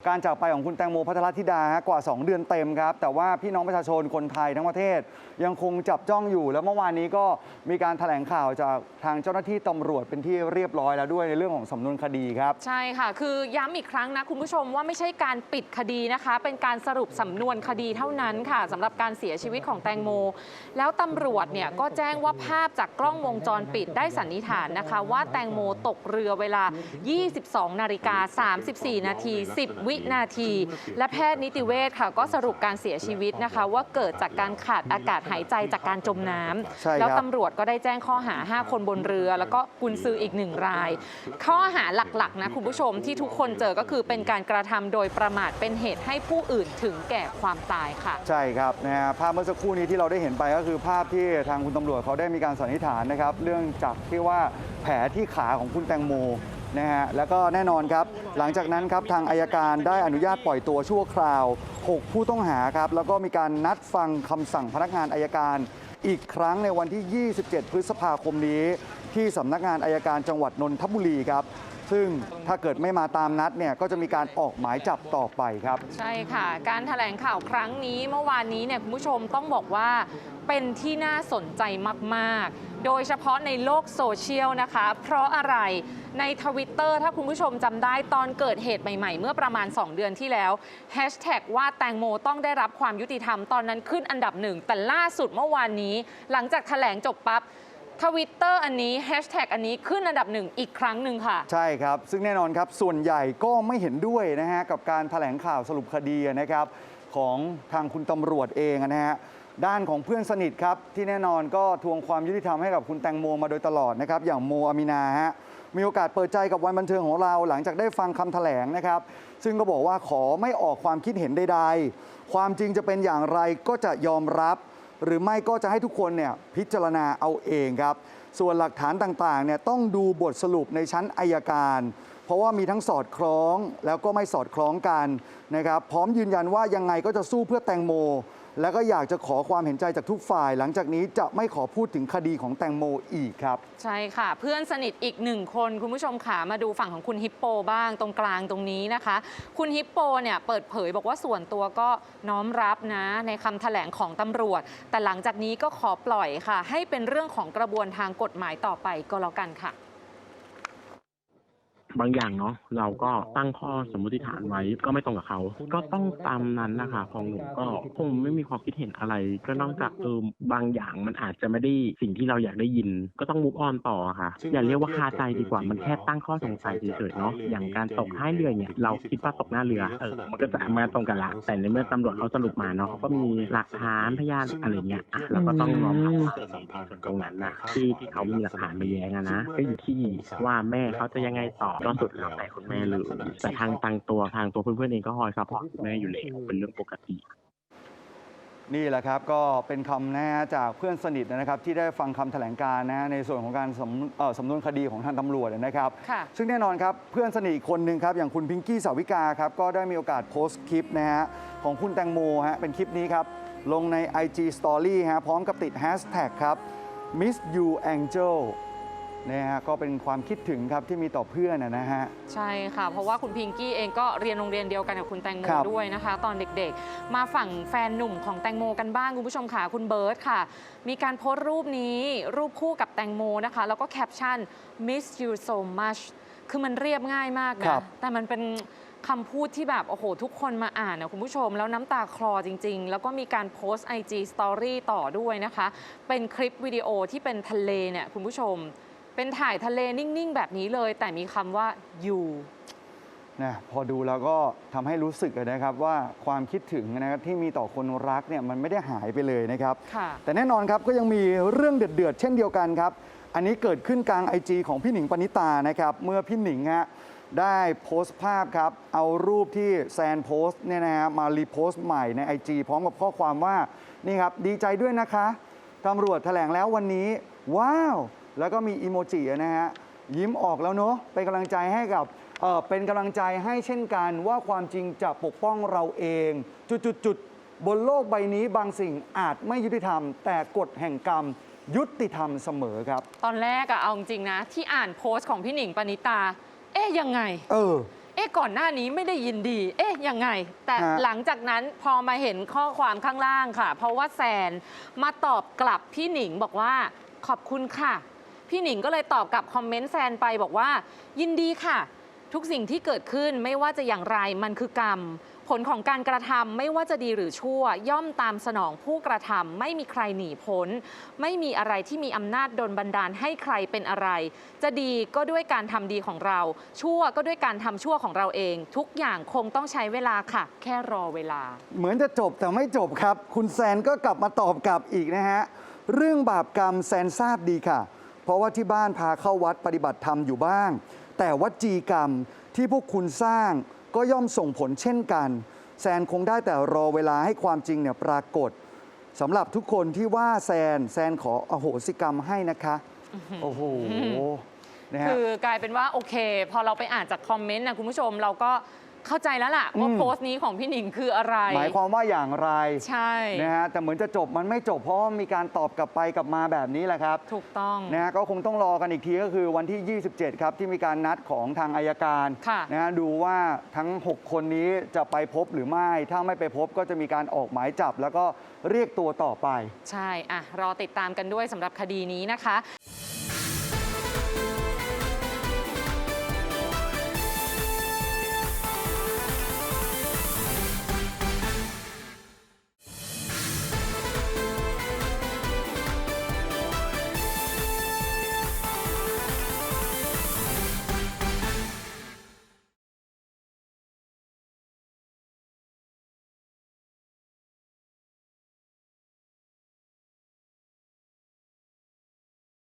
การจากไปของคุณแตงโมพัทรธิดากว่า 2 เดือนเต็มครับ แต่ว่าพี่น้องประชาชนคนไทยทั้งประเทศ ยังคงจับจ้องอยู่ แล้วเมื่อวานนี้ก็มีการแถลงข่าวจากทางเจ้าหน้าที่ตำรวจเป็นที่เรียบร้อยแล้วด้วยในเรื่องของสำนวนคดีครับ ใช่ค่ะ คือย้ำอีกครั้งนะคุณผู้ชมว่าไม่ใช่การปิดคดีนะคะ เป็นการสรุปสำนวนคดีเท่านั้นค่ะสำหรับการเสียชีวิตของแตงโม แล้วตำรวจเนี่ยก็แจ้งว่าภาพจากกล้องวงจรปิดได้สันนิษฐานนะคะ ว่าแตงโมตกเรือเวลา 22 นาฬิกา 34 นาที 10วินาที และแพทย์นิติเวชค่ะก็สรุปการเสียชีวิตนะคะ ว่าเกิดจากการขาดอากาศหายใจจากการจมน้ำใช่ครับ แล้วตำรวจก็ได้แจ้งข้อหา 5 คนบนเรือ แล้วก็กุญซืออีกหนึ่งราย ข้อหาหลักๆนะคุณผู้ชมที่ทุกคนเจอก็คือเป็นการกระทำโดยประมาทเป็นเหตุให้ผู้อื่นถึงแก่ความตายค่ะ ใช่ครับนะฮะภาพเมื่อสักครู่นี้ที่เราได้เห็นไปก็คือภาพที่ทางคุณตำรวจเขาได้มีการสันนิษฐานนะครับ เรื่องจากที่ว่าแผลที่ขาของคุณแตงโม นะฮะแล้วก็แน่นอนครับ หลังจากนั้นครับทางอายการได้อนุญาตปล่อยตัวชั่วคราว 6 ผู้ต้องหาครับ แล้วก็มีการนัดฟังคำสั่งพนักงานอายการอีกครั้งในวันที่ 27 พฤษภาคมนี้ ที่สำนักงานอายการจังหวัดนนทบุรีครับ ซึ่งถ้าเกิดไม่มาตามนัดเนี่ยก็จะมีการออกหมายจับต่อไปครับ ใช่ค่ะ การแถลงข่าวครั้งนี้เมื่อวานนี้เนี่ยคุณผู้ชมต้องบอกว่าเป็นที่น่าสนใจมาก ๆ โดยเฉพาะในโลกโซเชียลนะคะ เพราะอะไรในทวิตเตอร์ถ้าคุณผู้ชมจำได้ตอนเกิดเหตุใหม่ ๆ เมื่อประมาณ 2 เดือนที่แล้วแฮชแท็กว่าแตงโมต้องได้รับความยุติธรรมตอนนั้นขึ้นอันดับหนึ่ง แต่ล่าสุดเมื่อวานนี้ หลังจากแถลงจบปั๊บ ทวิตเตอร์อันนี้แฮชแท็กอันนี้ขึ้นอันดับหนึ่งอีกครั้งหนึ่งค่ะ ใช่ครับ ซึ่งแน่นอนครับ ส่วนใหญ่ก็ไม่เห็นด้วยนะฮะ กับการถแถลงข่าวสรุปคดีนะครับ ของทางคุณตำรวจเองนะฮะ ด้านของเพื่อนสนิทครับ ที่แน่นอนก็ทวงความยุติธรรมให้กับคุณแตงโมมาโดยตลอดนะครับ อย่างโมอามินาฮะมีโอกาสเปิดใจกับวันบันเทิงของเรา หลังจากได้ฟังคำแถลงนะครับ ซึ่งก็บอกว่าขอไม่ออกความคิดเห็นใดๆ ความจริงจะเป็นอย่างไรก็จะยอมรับ หรือไม่ก็จะให้ทุกคนเนี่ยพิจารณาเอาเองครับ ส่วนหลักฐานต่างๆเนี่ยต้องดูบทสรุปในชั้นอายการ เพราะว่ามีทั้งสอดคล้องแล้วก็ไม่สอดคล้องกันนะครับพร้อมยืนยันว่ายังไงก็จะสู้เพื่อแตงโม แล้วก็อยากจะขอความเห็นใจจากทุกฝ่าย หลังจากนี้จะไม่ขอพูดถึงคดีของแตงโมอีกครับ ใช่ค่ะ เพื่อนสนิทอีกหนึ่งคนคุณผู้ชมค่ะมาดูฝั่งของคุณฮิปโปบ้างตรงกลางตรงนี้นะคะ คุณฮิปโปเนี่ยเปิดเผยบอกว่าส่วนตัวก็น้อมรับนะในคำแถลงของตำรวจ แต่หลังจากนี้ก็ขอปล่อยค่ะ ให้เป็นเรื่องของกระบวนทางกฎหมายต่อไปก็แล้วกันค่ะ บางอย่างเนาะเราก็ตั้งข้อสมมติฐานไว้ก็ไม่ตรงกับเขา ก็ต้องตามนั้นนะคะของหนูก็คงไม่มีความคิดเห็นอะไร ก็นอกจากเออบางอย่างมันอาจจะไม่ได้สิ่งที่เราอยากได้ยิน ก็ต้องมุกออนต่อค่ะ อย่าเรียกว่าคาใจดีกว่ามันแค่ตั้งข้อสงสัยเฉยๆเนาะอย่างการตกท้ายเรือเนี่ยเราคิดว่าตกหน้าเรือเออมันก็จะมาตรงกันละแต่ในเมื่อตำรวจเขาสรุปมาเนาะเขาก็มีหลักฐานพยานอะไรเงี้ยอะเราก็ต้องรอฟังตรงนั้นนะที่ที่เขามีหลักฐานมาแย้งอะนะก็อยู่ที่ว่าแม่เขาจะยังไงต่อก็สุดแล้วแต่คุณแม่เลยแต่ทางตังตัวทางตัวเพื่อนๆเองก็คอยซัพพอร์ตคุณแม่อยู่แล้วเป็นเรื่องปกติ นี่แหละครับก็เป็นคำนะฮะจากเพื่อนสนิทนะครับที่ได้ฟังคำแถลงการณ์นะฮะในส่วนของการสำเอ่อสำนวนคดีของทางตำรวจนะครับ ค่ะ ซึ่งแน่นอนครับเพื่อนสนิทอีกคนหนึ่งครับอย่างคุณพิงกี้สาวิกาครับก็ได้มีโอกาสโพสต์คลิปนะฮะของคุณแตงโมฮะเป็นคลิปนี้ครับ ลงใน IG Story ฮะพร้อมกับติดแฮชแท็กครับ Miss You Angel นะฮะก็เป็นความคิดถึงครับที่มีต่อเพื่อนนะนะฮะ ใช่ค่ะ เพราะว่าคุณพิงกี้เองก็เรียนโรงเรียนเดียวกันกับคุณแตงโมครับ ด้วยนะคะ ตอนเด็กๆ มาฝั่งแฟนหนุ่มของแตงโมกันบ้างคุณผู้ชมค่ะคุณเบิร์ตค่ะ มีการโพสต์รูปนี้รูปคู่กับแตงโมนะคะ แล้วก็แคปชั่น miss you so much คือมันเรียบง่ายมากครันะ บ แต่มันเป็นคำพูดที่แบบ โอ้โห ทุกคนมาอ่านนะคุณผู้ชม แล้วน้ำตาคลอจริง ๆ แล้วก็มีการโพสต์ IG Story ต่อด้วยนะคะ เป็นคลิปวิดีโอที่เป็นทะเลเนี่ยคุณผู้ชม เป็นถ่ายทะเลนิ่ง ๆ แบบนี้เลย แต่มีคำว่า you นะพอดูแล้วก็ทำให้รู้สึกนะครับว่าความคิดถึงนะครับที่มีต่อคนรักเนี่ยมันไม่ได้หายไปเลยนะครับ ค่ะ แต่แน่นอนครับก็ยังมีเรื่องเดือดๆเช่นเดียวกันครับ อันนี้เกิดขึ้นกลาง IG ของพี่หนิงปณิตานะครับ เมื่อพี่หนิงฮะได้โพสต์ภาพครับ เอารูปที่แซนโพสต์เนี่ยนะฮะมารีโพสต์ใหม่ใน IG พร้อมกับข้อความว่านี่ครับดีใจด้วยนะคะตำรวจแถลงแล้ววันนี้ ว้าว แล้วก็มีอีโมจินะฮะยิ้มออกแล้วเนอะเป็นกำลังใจให้กับเอ่อเป็นกำลังใจให้เช่นกันว่าความจริงจะปกป้องเราเอง จุดๆๆบนโลกใบนี้บางสิ่งอาจไม่ยุติธรรม แต่กฎแห่งกรรมยุติธรรมเสมอครับ ตอนแรกอะเอาจริงๆนะ ที่อ่านโพสต์ของพี่หนิงปณิตา เอ๊ะยังไง เออ เอ๊ะก่อนหน้านี้ไม่ได้ยินดี เอ๊ะยังไง แต่ฮะหลังจากนั้นพอมาเห็นข้อความข้างล่างค่ะ เพราะว่าแซนมาตอบกลับพี่หนิงบอกว่าขอบคุณค่ะ พี่หนิงก็เลยตอบกลับคอมเมนต์แซนไปบอกว่า ยินดีค่ะ ทุกสิ่งที่เกิดขึ้นไม่ว่าจะอย่างไรมันคือกรรม ผลของการกระทำไม่ว่าจะดีหรือชั่ว ย่อมตามสนองผู้กระทำไม่มีใครหนีพ้น ไม่มีอะไรที่มีอำนาจดลบันดาลให้ใครเป็นอะไร จะดีก็ด้วยการทำดีของเรา ชั่วก็ด้วยการทำชั่วของเราเอง ทุกอย่างคงต้องใช้เวลาค่ะ แค่รอเวลา เหมือนจะจบแต่ไม่จบครับ คุณแซนก็กลับมาตอบกลับอีกนะฮะเรื่องบาปกรรมแซนทราบดีค่ะ เพราะว่าที่บ้านพาเข้าวัดปฏิบัติธรรมอยู่บ้าง แต่วัจีกรรมที่พวกคุณสร้างก็ย่อมส่งผลเช่นกัน แซนคงได้แต่รอเวลาให้ความจริงเนี่ยปรากฏสำหรับทุกคนที่ว่าแซนแซนขออโหสิกรรมให้นะคะโอ้โหนะฮะคือกลายเป็นว่าโอเค พอเราไปอ่านจากคอมเมนต์นะคุณผู้ชมเราก็ เข้าใจแล้วล่ะว่าอืม โพสต์นี้ของพี่หนิงคืออะไร หมายความว่าอย่างไรใช่ นะฮะแต่เหมือนจะจบมันไม่จบเพราะว่ามีการตอบกลับไปกลับมาแบบนี้แหละครับถูกต้อง นะฮะก็คงต้องรอกันอีกทีก็คือวันที่ 27 ครับ ที่มีการนัดของทางอายการค่ะนะฮะดูว่าทั้ง 6 คนนี้จะไปพบหรือไม่ ถ้าไม่ไปพบก็จะมีการออกหมายจับ แล้วก็เรียกตัวต่อไป ใช่ อะ รอติดตามกันด้วยสำหรับคดีนี้นะคะ